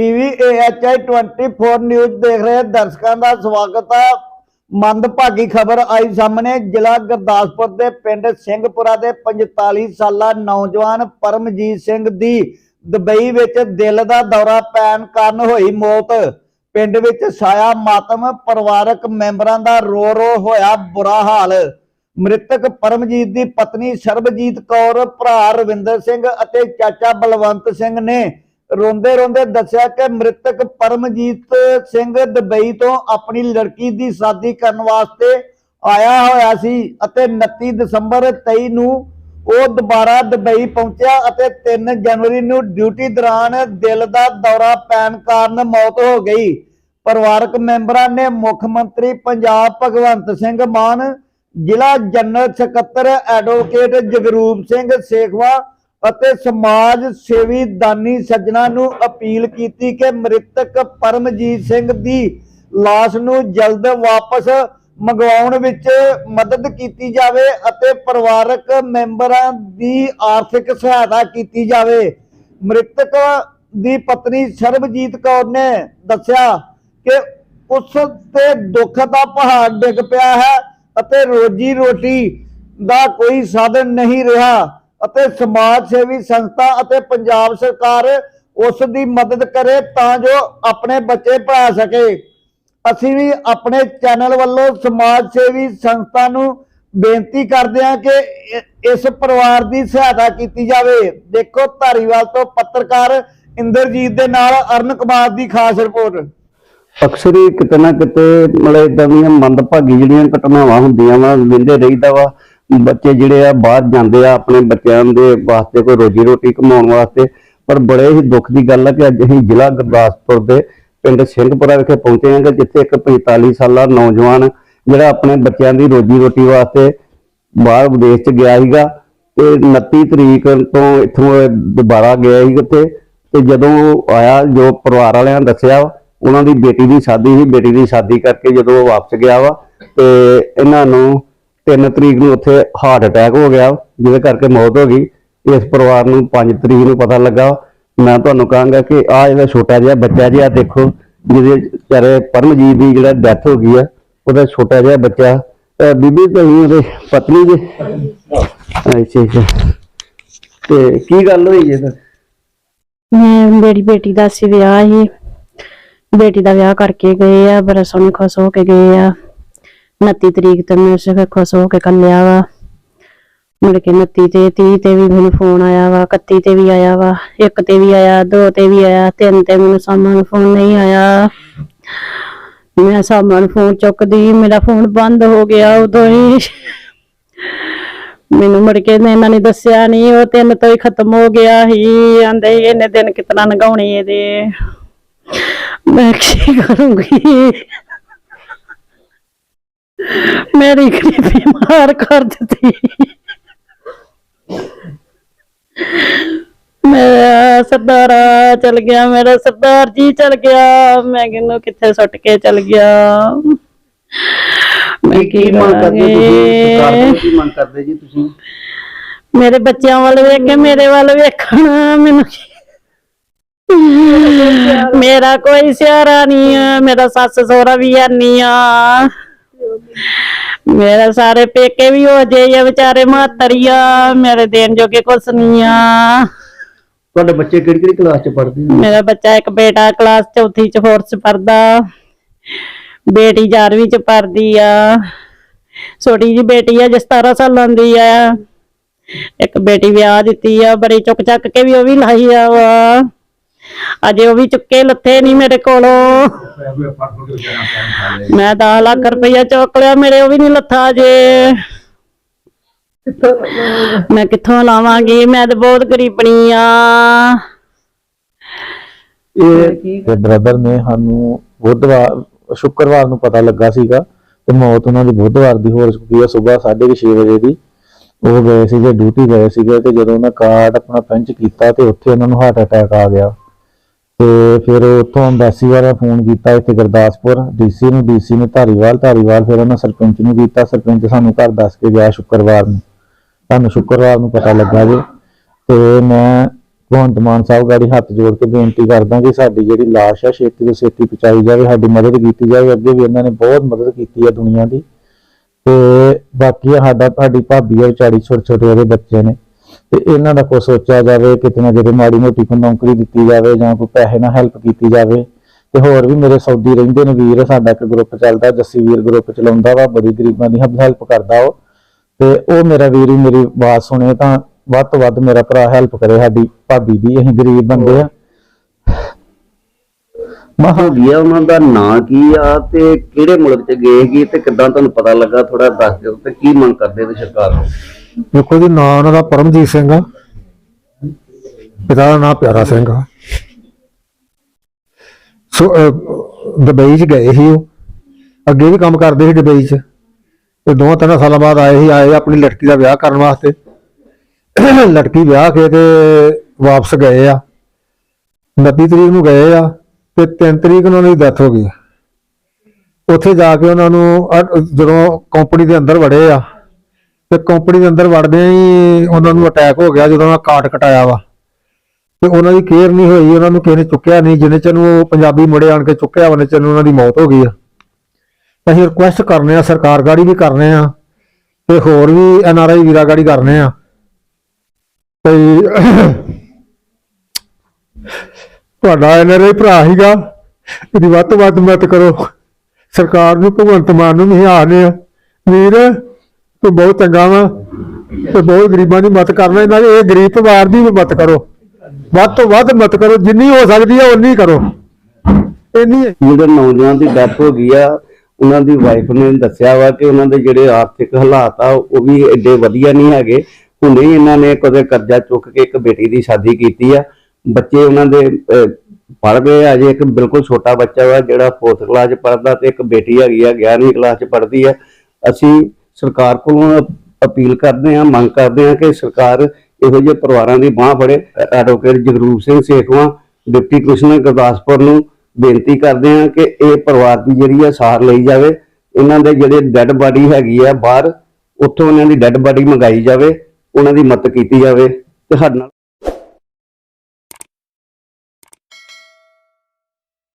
TV AHI 24 news ਦੇਖ ਰਹੇ ਦਰਸ਼ਕਾਂ ਦਾ ਸਵਾਗਤ ਹੈ ਮੰਦਭਾਗੀ ਖਬਰ ਆਈ ਸਾਹਮਣੇ, ਜ਼ਿਲ੍ਹਾ ਗੁਰਦਾਸਪੁਰ ਦੇ ਪਿੰਡ ਸਿੰਘਪੁਰਾ ਦੇ 45 ਸਾਲਾ ਨੌਜਵਾਨ ਪਰਮਜੀਤ ਸਿੰਘ ਦੀ ਦੁਬਈ ਵਿੱਚ ਦਿਲ ਦਾ ਦੌਰਾ ਪੈਣ ਕਾਰਨ ਹੋਈ ਮੌਤ। ਪਿੰਡ ਵਿੱਚ ਛਾਇਆ ਮਾਤਮ, ਪਰਿਵਾਰਕ ਮੈਂਬਰਾਂ ਦਾ ਰੋ ਰੋ ਹੋਇਆ ਬੁਰਾ ਹਾਲ। ਮ੍ਰਿਤਕ ਪਰਮਜੀਤ ਦੀ ਪਤਨੀ ਸਰਬਜੀਤ ਕੌਰ, ਭਰਾ ਰਵਿੰਦਰ ਸਿੰਘ ਅਤੇ ਚਾਚਾ ਬਲਵੰਤ ਸਿੰਘ ਨੇ ਰੋਂਦੇ ਰੋਂਦੇ ਦੱਸਿਆ ਕਿ ਮ੍ਰਿਤਕ ਪਰਮਜੀਤ ਸਿੰਘ ਦੁਬਈ ਤੋਂ ਆਪਣੀ ਲੜਕੀ ਦੀ ਸ਼ਾਦੀ ਕਰਨ ਵਾਸਤੇ ਆਇਆ ਹੋਇਆ ਸੀ ਅਤੇ 29 ਦਸੰਬਰ 23 ਨੂੰ ਉਹ ਦੁਬਾਰਾ ਦੁਬਈ ਪਹੁੰਚਿਆ ਅਤੇ 3 ਜਨਵਰੀ ਨੂੰ ਡਿਊਟੀ ਦੌਰਾਨ ਦਿਲ ਦਾ ਦੌਰਾ ਪੈਣ ਕਾਰਨ ਮੌਤ ਹੋ ਗਈ। ਪਰਿਵਾਰਕ ਮੈਂਬਰਾਂ ਨੇ ਮੁੱਖ ਮੰਤਰੀ ਪੰਜਾਬ ਭਗਵੰਤ ਸਿੰਘ ਮਾਨ, ਜ਼ਿਲ੍ਹਾ ਜਨਰਲ ਸਕੱਤਰ ਐਡਵੋਕੇਟ ਜਗਰੂਪ ਸਿੰਘ ਸੇਖਵਾ ਅਤੇ ਸਮਾਜ ਸੇਵੀ ਦਾਨੀ ਸੱਜਣਾ ਨੂੰ ਅਪੀਲ ਕੀਤੀ ਕਿ ਮ੍ਰਿਤਕ ਪਰਮਜੀਤ ਸਿੰਘ ਦੀ ਲਾਸ਼ ਨੂੰ ਜਲਦ ਵਾਪਸ ਮੰਗਵਾਉਣ ਵਿੱਚ ਮਦਦ ਕੀਤੀ ਜਾਵੇ ਅਤੇ ਪਰਿਵਾਰਕ ਮੈਂਬਰਾਂ ਦੀ ਆਰਥਿਕ ਸਹਾਇਤਾ ਕੀਤੀ ਜਾਵੇ। ਮ੍ਰਿਤਕ ਦੀ ਪਤਨੀ ਸਰਬਜੀਤ ਕੌਰ ਨੇ ਦੱਸਿਆ ਕਿ ਉਸ ਤੇ ਦੁੱਖ ਦਾ ਪਹਾੜ ਡਿੱਗ ਪਿਆ ਹੈ ਅਤੇ ਰੋਜੀ ਰੋਟੀ ਦਾ ਕੋਈ ਸਾਧਨ ਨਹੀਂ ਰਿਹਾ। ਅਤੇ ਸਮਾਜ ਸੇਵੀ ਸੰਸਥਾ ਅਤੇ ਪੰਜਾਬ ਸਰਕਾਰ ਉਸ ਦੀ ਮਦਦ ਕਰੇ ਤਾਂ ਜੋ ਆਪਣੇ ਬੱਚੇ ਪੜ੍ਹਾ ਸਕੇ। ਅਸੀਂ ਵੀ ਆਪਣੇ ਚੈਨਲ ਵੱਲੋਂ ਸਮਾਜ ਸੇਵੀ ਸੰਸਥਾ ਨੂੰ ਬੇਨਤੀ ਕਰਦੇ ਹਾਂ ਕਿ ਇਸ ਪਰਿਵਾਰ ਦੀ ਸਹਾਇਤਾ ਕੀਤੀ ਜਾਵੇ। ਦੇਖੋ ਧਾਰੀਵਾਲ ਤੋਂ ਪੱਤਰਕਾਰ ਇੰਦਰਜੀਤ ਦੇ ਨਾਲ ਅਰਨ ਕੁਮਾਰ ਦੀ ਖਾਸ ਰਿਪੋਰਟ। ਅਕਸਰ ਹੀ ਕਿਤੇ ਨਾ ਕਿਤੇ ਮਤਲਬ ਇਦਾਂ ਦੀਆਂ ਮੰਦਭਾਗੀ ਜਿਹੜੀਆਂ ਘਟਨਾਵਾਂ ਹੁੰਦੀਆਂ ਵਾ ਵਿੰਦੇ ਰਹੀਦਾ ਵਾ। ਬੱਚੇ ਜਿਹੜੇ ਆ ਬਾਹਰ ਜਾਂਦੇ ਆ ਆਪਣੇ ਬੱਚਿਆਂ ਦੇ ਵਾਸਤੇ ਕੋਈ ਰੋਜੀ ਰੋਟੀ ਕਮਾਉਣ ਵਾਸਤੇ। ਪਰ ਬੜੇ ਹੀ ਦੁੱਖ ਦੀ ਗੱਲ ਆ ਕਿ ਅੱਜ ਅਸੀਂ ਜ਼ਿਲ੍ਹਾ ਗੁਰਦਾਸਪੁਰ ਦੇ ਪਿੰਡ ਸਿੰਘਪੁਰਾ ਵਿਖੇ ਪਹੁੰਚੇ ਹਾਂ ਕਿ ਜਿੱਥੇ ਇੱਕ 45 ਸਾਲਾ ਨੌਜਵਾਨ ਜਿਹੜਾ ਆਪਣੇ ਬੱਚਿਆਂ ਦੀ ਰੋਜੀ ਰੋਟੀ ਵਾਸਤੇ ਬਾਹਰ ਵਿਦੇਸ਼ ਚ ਗਿਆ ਸੀਗਾ ਤੇ 29 ਤਰੀਕ ਤੋਂ ਇੱਥੋਂ ਦੁਬਾਰਾ ਗਿਆ ਸੀ ਉੱਥੇ ਤੇ ਜਦੋਂ ਆਇਆ, ਜੋ ਪਰਿਵਾਰ ਵਾਲਿਆਂ ਨੇ ਦੱਸਿਆ, ਉਹਨਾਂ ਦੀ ਬੇਟੀ ਦੀ ਸ਼ਾਦੀ ਸੀ। ਬੇਟੀ ਦੀ ਸ਼ਾਦੀ ਕਰਕੇ ਜਦੋਂ ਉਹ ਵਾਪਸ ਗਿਆ ਵਾ ਤੇ ਇਹਨਾਂ ਨੂੰ 3 ਤਰੀਕ ਨੂੰ ਉੱਥੇ ਹਾਰਟ ਅਟੈਕ ਹੋ ਗਿਆ, ਜਿਹਦੇ ਕਰਕੇ ਮੌਤ ਹੋ ਗਈ। ਇਸ ਪਰਿਵਾਰ ਨੂੰ 5 ਤਰੀਕ ਨੂੰ ਪਤਾ ਲੱਗਾ। ਮੈਂ ਤੁਹਾਨੂੰ ਕਹਾਂਗਾ ਕਿ ਆ ਜਿਹੜਾ ਛੋਟਾ ਜਿਹਾ ਬੱਚਾ ਜਿਹਾ ਦੇਖੋ, ਜਿਹਦੇ ਵਿਚਾਰੇ ਪਰਮਜੀਤ ਦੀ ਜਿਹੜਾ ਡੈਥ ਹੋ ਗਈ ਆ, ਉਹਦਾ ਛੋਟਾ ਜਿਹਾ ਬੱਚਾ। ਬੀਬੀ ਤੁਸੀਂ ਉਹਦੇ ਪਤਨੀ ਦੇ ਅੱਛਾ ਅੱਛਾ। ਤੇ ਕੀ ਗੱਲ ਹੋਈ ਜੇ? ਫਿਰ ਮੈਂ ਮੇਰੀ ਬੇਟੀ ਦਾ ਸੀ ਵਿਆਹ ਸੀ। ਬੇਟੀ ਦਾ ਵਿਆਹ ਕਰਕੇ ਗਏ ਆ, ਬੜਾ ਸੋਹਣੇ ਖੁਸ਼ ਹੋ ਕੇ ਗਏ ਆ। 29 ਤਰੀਕ ਤੇ ਮੈਂ ਸਿਰ ਖੁਸ਼ ਹੋ ਕੇ ਕੱਲਿਆ ਵਾ। ਮੁੜ ਕੇ 29 ਤੇ 30 ਤੇ ਵੀ ਮੈਨੂੰ ਫੋਨ ਆਇਆ ਵਾ 31 ਤੇ ਵੀ ਆਇਆ ਵਾ ਇੱਕ ਤੇ ਵੀ ਆਇਆ ਦੋ ਤੇ ਵੀ ਆਇਆ ਤਿੰਨ ਤੇ ਮੈਨੂੰ ਸਾਮਾਂ ਫੋਨ ਨਹੀਂ ਆਇਆ। ਮੈਂ ਸਾਮਾਂ ਫੋਨ ਚੁੱਕਦੀ ਮੇਰਾ ਫੋਨ ਬੰਦ ਹੋ ਗਿਆ ਉਦੋਂ ਹੀ। ਮੈਨੂੰ ਮੁੜ ਕੇ ਇਹਨਾਂ ਨੇ ਦੱਸਿਆ ਨਹੀਂ ਉਹ ਤਿੰਨ ਤੋਂ ਹੀ ਖਤਮ ਹੋ ਗਿਆ ਸੀ ਆਂਦੇ ਸੀ, ਇਹਨੇ ਦਿਨ ਕਿਤਨਾ ਲੰਘਾਉਣੇ ਇਹਦੇ। ਮੈਂ ਕੀ ਕਰੂੰਗੀ? ਮੇਰੀ ਗਰੀਬੀ ਮਾਰ ਕਰ ਦਿੱਤੀ। ਮੇਰਾ ਸਰਦਾਰਾ ਚਲ ਗਿਆ ਮੇਰਾ ਸਰਦਾਰ ਜੀ ਚਲ ਗਿਆ। ਮੈਂ ਕਿਹਨੂੰ ਕਿੱਥੇ ਸੁੱਟ ਕੇ ਚਲ ਗਿਆ। ਮੈਂ ਕੀ ਮੰਗ ਕਰਦੇ ਤੁਸੀਂ? ਸਰਕਾਰ ਕਰਾਂਗੀ ਤੋਂ ਕੀ ਮੰਗ ਕਰਦੇ ਜੀ ਤੁਸੀਂ? ਮੇਰੇ ਬੱਚਿਆਂ ਵੱਲ ਵੇਖ ਕੇ ਮੇਰੇ ਵੱਲ ਵੇਖਣਾ ਮੈਨੂੰ ਮੇਰਾ ਕੋਈ ਸਿਆਰਾ ਨਹੀਂ। ਆ ਮੇਰਾ ਸੱਸ ਸਹੁਰਾ ਵੀ ਹੈ ਨਹੀਂ ਆ। ਮੇਰੇ ਸਾਰੇ ਪੇਕੇ ਵੀ ਹੋ ਜੇ ਆ ਵਿਚਾਰੇ ਮਾਤਰੀਆ ਮੇਰੇ ਦੇਣ ਜੋਗੇ ਕੁਛ ਨਹੀਂ ਆ। ਤੁਹਾਡੇ ਬੱਚੇ ਕਿਹੜੀ ਕਿਹੜੀ ਕਲਾਸ ਚ ਪੜ੍ਹਦੇ ਨੇ? ਮੇਰਾ ਬੱਚਾ ਇੱਕ ਬੇਟਾ ਕਲਾਸ ਚੌਥੀ ਚ ਫੋਰਥ ਚ ਪੜਦਾ ਬੇਟੀ 11ਵੀਂ ਚ ਪੜਦੀ ਆ। ਛੋਟੀ ਜੀ ਬੇਟੀ ਆ ਜਿਸ 17 ਸਾਲਾਂ ਦੀ ਆ। ਇੱਕ ਬੇਟੀ ਵਿਆਹ ਦਿੱਤੀ ਆ ਬੜੀ ਚੁੱਕ ਚੱਕ ਕੇ ਵੀ ਉਹ ਵੀ ਲਾਈ ਆ ਵਾ। ਅਜੇ ਉਹ ਵੀ ਚੁੱਕੇ ਲੱਥੇ ਨਹੀਂ ਮੇਰੇ ਕੋਲੋਂ। ਮੈਂ 10 ਲੱਖ ਰੁਪਇਆ ਚੁੱਕ ਲਿਆ, ਮੇਰੇ ਉਹ ਵੀ ਨਹੀਂ ਲੱਥਾ ਅਜੇ। ਮੈਂ ਕਿੱਥੋਂ ਲਾਵਾਂਗੀ? ਮੈਂ ਤਾਂ ਬਹੁਤ ਗਰੀਬਣੀ ਆ। ਇਹ ਬ੍ਰਦਰ ਨੇ ਸਾਨੂੰ ਬੁੱਧਵਾਰ, ਸ਼ੁੱਕਰਵਾਰ ਨੂੰ ਪਤਾ ਲੱਗਾ ਸੀਗਾ ਤੇ ਮੌਤ ਉਹਨਾਂ ਦੀ ਬੁੱਧਵਾਰ ਦੀ ਹੋ ਚੁੱਕੀ ਹੈ ਸਵੇਰ 6:30 ਵਜੇ ਦੀ। ਉਹ ਗਏ ਸੀਗੇ ਡਿਊਟੀ ਗਏ ਸੀਗੇ ਤੇ ਜਦੋਂ ਉਹਨਾਂ ਕਾਰਡ ਆਪਣਾ ਪੰਚ ਕੀਤਾ ਤੇ ਉੱਥੇ ਉਹਨਾਂ ਨੂੰ ਹਾਰਟ ਅਟੈਕ ਆ ਗਿਆ। ਤੇ ਫਿਰ ਉੱਥੋਂ ਐਮਬੈਸੀ ਵਾਲਿਆਂ ਫੋਨ ਕੀਤਾ ਇੱਥੇ ਗੁਰਦਾਸਪੁਰ, ਡੀਸੀ ਨੂੰ, ਡੀਸੀ ਨੇ ਧਾਰੀਵਾਲ ਧਾਰੀਵਾਲ ਫਿਰ ਉਹਨਾਂ ਸਰਪੰਚ ਨੂੰ ਕੀਤਾ, ਸਰਪੰਚ ਸਾਨੂੰ ਘਰ ਦੱਸ ਕੇ ਗਿਆ ਸ਼ੁੱਕਰਵਾਰ ਨੂੰ। ਸਾਨੂੰ ਸ਼ੁੱਕਰਵਾਰ ਨੂੰ ਪਤਾ ਲੱਗਾ ਜੇ। ਤੇ ਮੈਂ ਭਗਵੰਤ ਮਾਨ ਸਾਹਿਬ ਗਾੜੀ ਹੱਥ ਜੋੜ ਕੇ ਬੇਨਤੀ ਕਰਦਾ ਕਿ ਸਾਡੀ ਜਿਹੜੀ ਲਾਸ਼ ਆ, ਛੇਤੀ ਤੋਂ ਛੇਤੀ ਪਹੁੰਚਾਈ ਜਾਵੇ, ਸਾਡੀ ਮਦਦ ਕੀਤੀ ਜਾਵੇ। ਅੱਗੇ ਵੀ ਇਹਨਾਂ ਨੇ ਬਹੁਤ ਮਦਦ ਕੀਤੀ ਹੈ ਦੁਨੀਆ ਦੀ। ਤੇ ਬਾਕੀ ਸਾਡਾ, ਸਾਡੀ ਭਾਬੀ ਆ ਵਿਚਾਰੀ ਛੋਟੇ ਛੋਟੇ ਉਹਦੇ ਬੱਚੇ ਨੇ। ਤੇ ਇਹਨਾਂ ਦਾ ਕੋਈ ਸੋਚਿਆ ਜਾਵੇ ਕਿਤੇ ਨਾ ਕਿਤੇ ਮਾੜੀ ਮੋਟੀ ਕੋਈ ਨੌਕਰੀ ਦਿੱਤੀ ਜਾਵੇ ਜਾਂ ਕੋਈ ਪੈਸੇ ਨਾਲ ਹੈਲਪ ਕੀਤੀ ਜਾਵੇ, ਤੇ ਹੋਰ ਵੀ ਮੇਰੇ ਸਾਊਦੀ ਰਹਿੰਦੇ ਨੇ ਵੀਰ, ਸਾਡਾ ਇੱਕ ਗਰੁੱਪ ਚੱਲਦਾ, ਜੱਸੀ ਵੀਰ ਗਰੁੱਪ ਚਲਾਉਂਦਾ ਵਾ, ਬੜੀ ਗਰੀਬਾਂ ਦੀ ਹੈਲਪ ਕਰਦਾ ਉਹ। ਤੇ ਉਹ ਮੇਰਾ ਵੀਰ ਹੀ ਮੇਰੀ ਆਵਾਜ਼ ਸੁਣੇ ਤਾਂ ਵੱਧ ਤੋਂ ਵੱਧ ਮੇਰਾ ਭਰਾ ਹੈਲਪ ਕਰੇ, ਸਾਡੀ ਭਾਬੀ ਦੀ ਅਸੀਂ ਗਰੀਬ ਬੰਦੇ ਆ। ਮਹਾ ਗਿਆ ਉਹਨਾਂ ਦਾ ਨਾਂ ਕੀ ਆ ਤੇ ਕਿਹੜੇ ਮੁਲਕ ਚ ਗਏ ਸੀ ਤੇ ਕਿੱਦਾਂ ਤੁਹਾਨੂੰ ਪਤਾ ਲੱਗਾ? ਥੋੜਾ ਦੱਸ ਦਿਓ ਤੇ ਕੀ ਮੰਗ ਕਰਦੇ ਨੇ ਸਰਕਾਰ ਤੋਂ? ਦੇਖੋ ਜੀ, ਨਾਂ ਉਹਨਾਂ ਦਾ ਪਰਮਜੀਤ ਸਿੰਘ ਆ। ਪਿਤਾ ਦਾ ਨਾਂ ਪਿਆਰਾ ਸਿੰਘ ਆ। ਸੋ ਦੁਬਈ ਚ ਗਏ ਸੀ ਉਹ। ਅੱਗੇ ਵੀ ਕੰਮ ਕਰਦੇ ਸੀ ਦੁਬਈ ਚ। ਤੇ ਦੋ ਤਿੰਨ ਸਾਲਾਂ ਬਾਅਦ ਆਏ ਸੀ, ਆਏ ਆਪਣੀ ਲੜਕੀ ਦਾ ਵਿਆਹ ਕਰਨ ਵਾਸਤੇ। ਲੜਕੀ ਵਿਆਹ ਕੇ ਤੇ ਵਾਪਸ ਗਏ ਆ। 29 ਤਰੀਕ ਨੂੰ ਗਏ ਆ ਤੇ 3 ਤਰੀਕ ਨੂੰ ਉਹਨਾਂ ਦੀ ਡੈਥ ਹੋ ਗਈ ਉੱਥੇ ਜਾ ਕੇ ਉਹਨਾਂ ਨੂੰ ਜਦੋਂ ਕੰਪਨੀ ਦੇ ਅੰਦਰ ਵੜੇ ਆ ਤੇ ਕੰਪਨੀ ਦੇ ਅੰਦਰ ਵੜਦਿਆਂ ਹੀ ਉਹਨਾਂ ਨੂੰ ਅਟੈਕ ਹੋ ਗਿਆ ਜਦੋਂ ਉਹਨਾਂ ਕਾਟ ਕਟਾਇਆ ਵਾ। ਤੇ ਉਹਨਾਂ ਦੀ ਕੇਅਰ ਨਹੀਂ ਹੋਈ, ਉਹਨਾਂ ਨੂੰ ਕਿਸੇ ਨੇ ਚੁੱਕਿਆ ਨਹੀਂ ਜਿੰਨੇ ਚਿਰ ਉਹ ਪੰਜਾਬੀ ਮੁੰਡੇ ਆਣ ਕੇ ਚੁੱਕਿਆ ਉਹਨੇ ਚਿਰ ਉਹਨਾਂ ਦੀ ਮੌਤ ਹੋ ਗਈ ਆ। ਅਸੀਂ ਰਿਕੁਐਸਟ ਕਰਨੇ ਆ, ਸਰਕਾਰ ਗਾੜੀ ਵੀ ਕਰਨੇ ਆ, ਤੇ ਹੋਰ ਵੀ ਐਨ ਆਰ ਆਈ ਵੀਰਾ ਗਾੜੀ ਕਰਨੇ ਆ। ਤੇ ਤੁਹਾਡਾ ਐਨ ਆਰ ਆਈ ਭਰਾ ਹੀਗਾ ਇਹਦੀ ਵੱਧ ਤੋਂ ਵੱਧ ਮਦਦ ਕਰੋ। ਸਰਕਾਰ ਨੂੰ ਭਗਵੰਤ ਮਾਨ ਨੂੰ ਵੀ ਆਖਦੇ ਆ। ਵੀਰ ਤੂੰ ਬਹੁਤ ਚੰਗਾ ਵਾ ਤੇ ਬਹੁਤ ਗਰੀਬਾਂ ਦੀ ਮਦਦ ਕਰਨਾ, ਇਹਨਾਂ ਦੇ ਇਹ ਗਰੀਬ ਪਰਿਵਾਰ ਦੀ ਵੀ ਮਦਦ ਕਰੋ। ਵੱਧ ਤੋਂ ਵੱਧ ਮਦਦ ਕਰੋ, ਜਿੰਨੀ ਹੋ ਸਕਦੀ ਹੈ ਉਨੀ ਕਰੋ। ਇੰਨੀ ਜਿਹੜੇ ਨੌਜਵਾਨ ਦੀ ਡੈਥ ਹੋ ਗਈ ਆ, ਉਹਨਾਂ ਦੀ ਵਾਈਫ ਨੇ ਦੱਸਿਆ ਵਾ ਕਿ ਉਹਨਾਂ ਦੇ ਜਿਹੜੇ ਆਰਥਿਕ ਹਾਲਾਤ ਆ, ਉਹ ਵੀ ਐਡੇ ਵਧੀਆ ਨਹੀਂ ਹੈਗੇ। ਹੁਣੇ ਇਹਨਾਂ ਨੇ ਕਦੇ ਕਰਜ਼ਾ ਚੁੱਕ ਕੇ ਇੱਕ ਬੇਟੀ ਦੀ ਸ਼ਾਦੀ ਕੀਤੀ ਆ। ਬੱਚੇ ਉਹਨਾਂ ਦੇ ਪੜ ਗਏ ਅਜੇ ਇੱਕ ਬਿਲਕੁਲ ਛੋਟਾ ਬੱਚਾ ਵਾ, ਜਿਹੜਾ 4th ਕਲਾਸ ਚ ਪੜਦਾ ਤੇ ਇੱਕ ਬੇਟੀ ਹੈਗੀ ਆ 11ਵੀਂ ਕਲਾਸ ਚ ਪੜਦੀ ਆ। ਅਸੀਂ ਸਰਕਾਰ ਕੋਲੋਂ ਅਪੀਲ ਕਰਦੇ ਆ ਮੰਗ ਕਰਦੇ ਆ ਕਿ ਸਰਕਾਰ ਇਹੋ ਜਿਹੇ ਪਰਿਵਾਰਾਂ ਦੀ ਬਾਹ ਫੜੇ। Advocate Jagroop Singh Sekhwan, deputy commissioner Gurdaspur ਨੂੰ ਬੇਨਤੀ ਕਰਦੇ ਆ ਕਿ ਇਹ ਪਰਿਵਾਰ ਦੀ ਜਿਹੜੀ ਆ ਸਾਰ ਲਈ ਜਾਵੇ। ਇਹਨਾਂ ਦੇ ਜਿਹੜੇ ਡੈੱਡ ਬਾਡੀ ਹੈਗੀ ਆ ਬਾਹਰ, ਉੱਥੋਂ ਉਹਨਾਂ ਦੀ ਡੈੱਡ ਬਾਡੀ ਮੰਗਾਈ ਜਾਵੇ, ਉਹਨਾਂ ਦੀ ਮਦਦ ਕੀਤੀ ਜਾਵੇ। ਤੇ ਸਾਡੇ ਨਾਲ